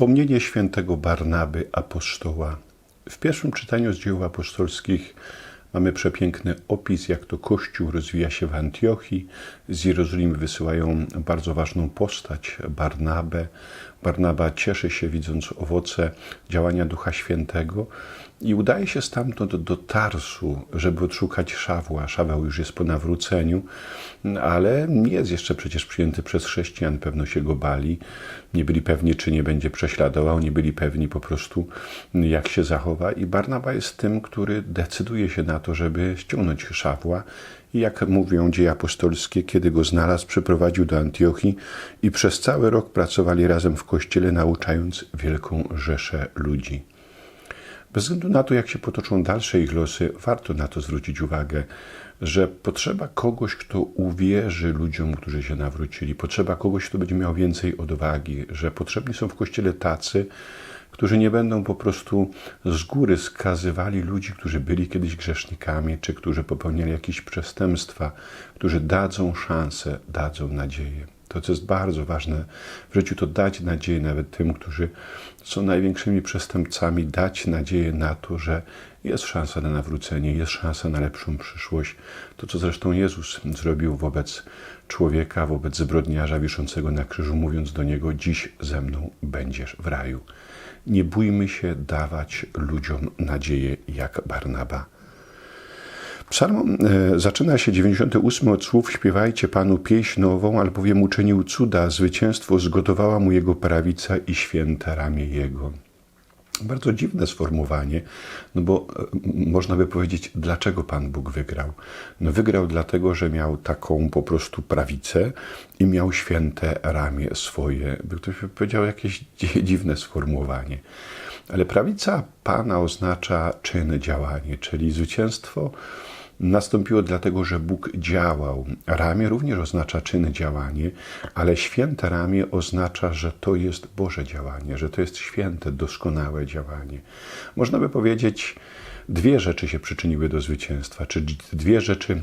Wspomnienie świętego Barnaby apostoła. W pierwszym czytaniu z dzieł apostolskich mamy przepiękny opis, jak to Kościół rozwija się w Antiochii. Z Jerozolimy wysyłają bardzo ważną postać, Barnabę. Barnaba cieszy się, widząc owoce działania Ducha Świętego i udaje się stamtąd do Tarsu, żeby odszukać Szawła. Szaweł już jest po nawróceniu, ale nie jest jeszcze przecież przyjęty przez chrześcijan. Pewno się go bali. Nie byli pewni, czy nie będzie prześladował. Nie byli pewni po prostu, jak się zachowa. I Barnaba jest tym, który decyduje się na to, żeby ściągnąć Szawła. I jak mówią dzieje apostolskie, kiedy go znalazł, przyprowadził do Antiochii i przez cały rok pracowali razem w kościele, nauczając wielką rzeszę ludzi. Bez względu na to, jak się potoczą dalsze ich losy, warto na to zwrócić uwagę, że potrzeba kogoś, kto uwierzy ludziom, którzy się nawrócili. Potrzeba kogoś, kto będzie miał więcej odwagi, że potrzebni są w kościele tacy, którzy nie będą po prostu z góry skazywali ludzi, którzy byli kiedyś grzesznikami, czy którzy popełniali jakieś przestępstwa, którzy dadzą szansę, dadzą nadzieję. To, co jest bardzo ważne w życiu, to dać nadzieję nawet tym, którzy są największymi przestępcami, dać nadzieję na to, że jest szansa na nawrócenie, jest szansa na lepszą przyszłość. To, co zresztą Jezus zrobił wobec człowieka, wobec zbrodniarza wiszącego na krzyżu, mówiąc do niego: Dziś ze mną będziesz w raju. Nie bójmy się dawać ludziom nadzieję jak Barnaba. Psalm e, zaczyna się 98 od słów Śpiewajcie Panu pieśń nową, albowiem uczynił cuda, zwycięstwo zgotowała mu Jego prawica i święte ramię Jego. Bardzo dziwne sformułowanie, no bo e, można by powiedzieć, dlaczego Pan Bóg wygrał? No wygrał dlatego, że miał taką po prostu prawicę i miał święte ramię swoje. By ktoś powiedział jakieś dziwne sformułowanie. Ale prawica Pana oznacza czyn, działanie, czyli zwycięstwo nastąpiło dlatego, że Bóg działał. Ramię również oznacza czyn, działanie, ale święte ramię oznacza, że to jest Boże działanie, że to jest święte, doskonałe działanie. Można by powiedzieć, dwie rzeczy się przyczyniły do zwycięstwa, czyli dwie rzeczy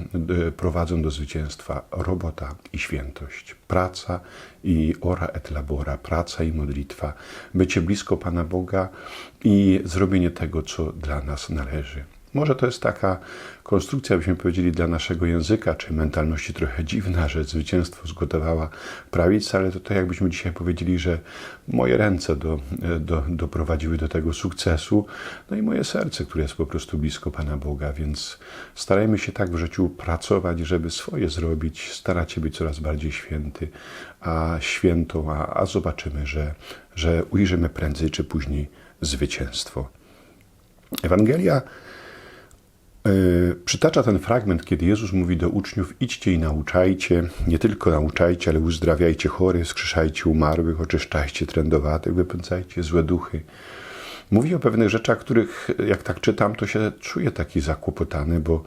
e, prowadzą do zwycięstwa: robota i świętość, praca i ora et labora, praca i modlitwa, bycie blisko Pana Boga i zrobienie tego, co dla nas należy. Może to jest taka konstrukcja, byśmy powiedzieli, dla naszego języka czy mentalności trochę dziwna, że zwycięstwo zgotowała prawica, ale to jakbyśmy dzisiaj powiedzieli, że moje ręce do, do, doprowadziły do tego sukcesu, no i moje serce, które jest po prostu blisko Pana Boga, więc starajmy się tak w życiu pracować, żeby swoje zrobić, starać się być coraz bardziej święty, a świętą, a, a zobaczymy, że, że ujrzymy prędzej czy później zwycięstwo. Ewangelia E, przytacza ten fragment, kiedy Jezus mówi do uczniów: idźcie i nauczajcie, nie tylko nauczajcie, ale uzdrawiajcie chorych, skrzeszajcie umarłych, oczyszczajcie trędowatych, wypędzajcie złe duchy. Mówi o pewnych rzeczach, których jak tak czytam, to się czuję taki zakłopotany, bo,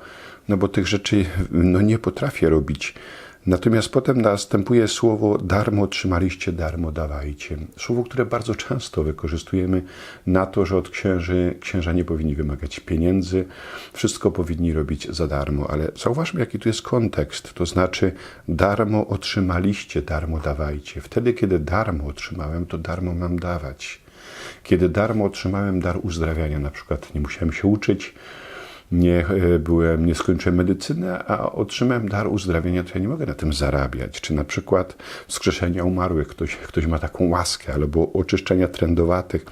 no bo tych rzeczy no, nie potrafię robić. Natomiast potem następuje słowo darmo otrzymaliście, darmo dawajcie. Słowo, które bardzo często wykorzystujemy na to, że od księży księża nie powinni wymagać pieniędzy, wszystko powinni robić za darmo. Ale zauważmy, jaki tu jest kontekst. To znaczy, darmo otrzymaliście, darmo dawajcie. Wtedy, kiedy darmo otrzymałem, to darmo mam dawać. Kiedy darmo otrzymałem dar uzdrawiania, na przykład nie musiałem się uczyć, nie e, byłem, nie skończyłem medycyny, a otrzymałem dar uzdrawienia, to ja nie mogę na tym zarabiać. Czy na przykład wskrzeszenia umarłych, ktoś, ktoś ma taką łaskę, albo oczyszczenia trendowatych,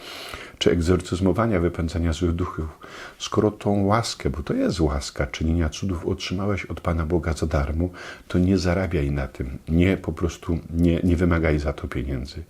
czy egzorcyzmowania, wypędzania złych duchów. Skoro tą łaskę, bo to jest łaska, czynienia cudów otrzymałeś od Pana Boga za darmo, to nie zarabiaj na tym, nie po prostu nie, nie wymagaj za to pieniędzy.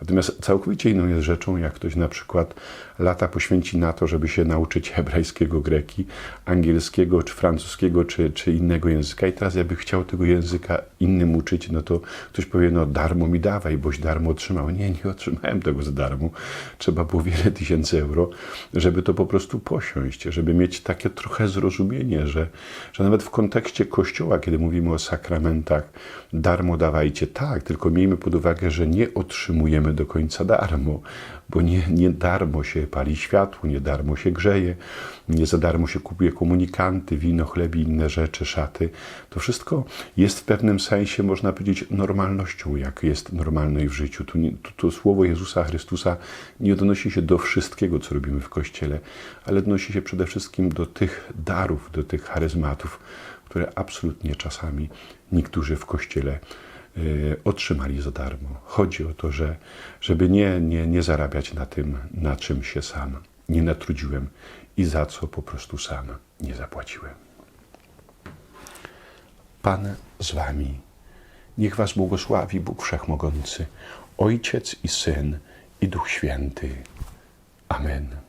Natomiast całkowicie inną jest rzeczą, jak ktoś na przykład lata poświęci na to, żeby się nauczyć hebrajskiego, greki, angielskiego, czy francuskiego, czy, czy innego języka i teraz ja bym chciał tego języka innym uczyć, no to ktoś powie, no darmo mi dawaj, boś darmo otrzymał. Nie, nie otrzymałem tego za darmo. Trzeba było wiele tysięcy euro, żeby to po prostu posiąść, żeby mieć takie trochę zrozumienie, że, że nawet w kontekście Kościoła, kiedy mówimy o sakramentach, darmo dawajcie, tak, tylko miejmy pod uwagę, że nie otrzymujemy do końca darmo, bo nie, nie darmo się pali światło, nie darmo się grzeje, nie za darmo się kupuje komunikanty, wino, chleb i inne rzeczy, szaty. To wszystko jest w pewnym sensie, można powiedzieć, normalnością, jak jest normalność w życiu. Tu, tu, tu słowo Jezusa Chrystusa nie odnosi się do wszystkiego, co robimy w Kościele, ale odnosi się przede wszystkim do tych darów, do tych charyzmatów, które absolutnie czasami niektórzy w Kościele y, otrzymali za darmo. Chodzi o to, że, żeby nie, nie, nie zarabiać na tym, na czym się sam nie natrudziłem i za co po prostu sam nie zapłaciłem. Pan z wami. Niech was błogosławi Bóg Wszechmogący, Ojciec i Syn i Duch Święty. Amen.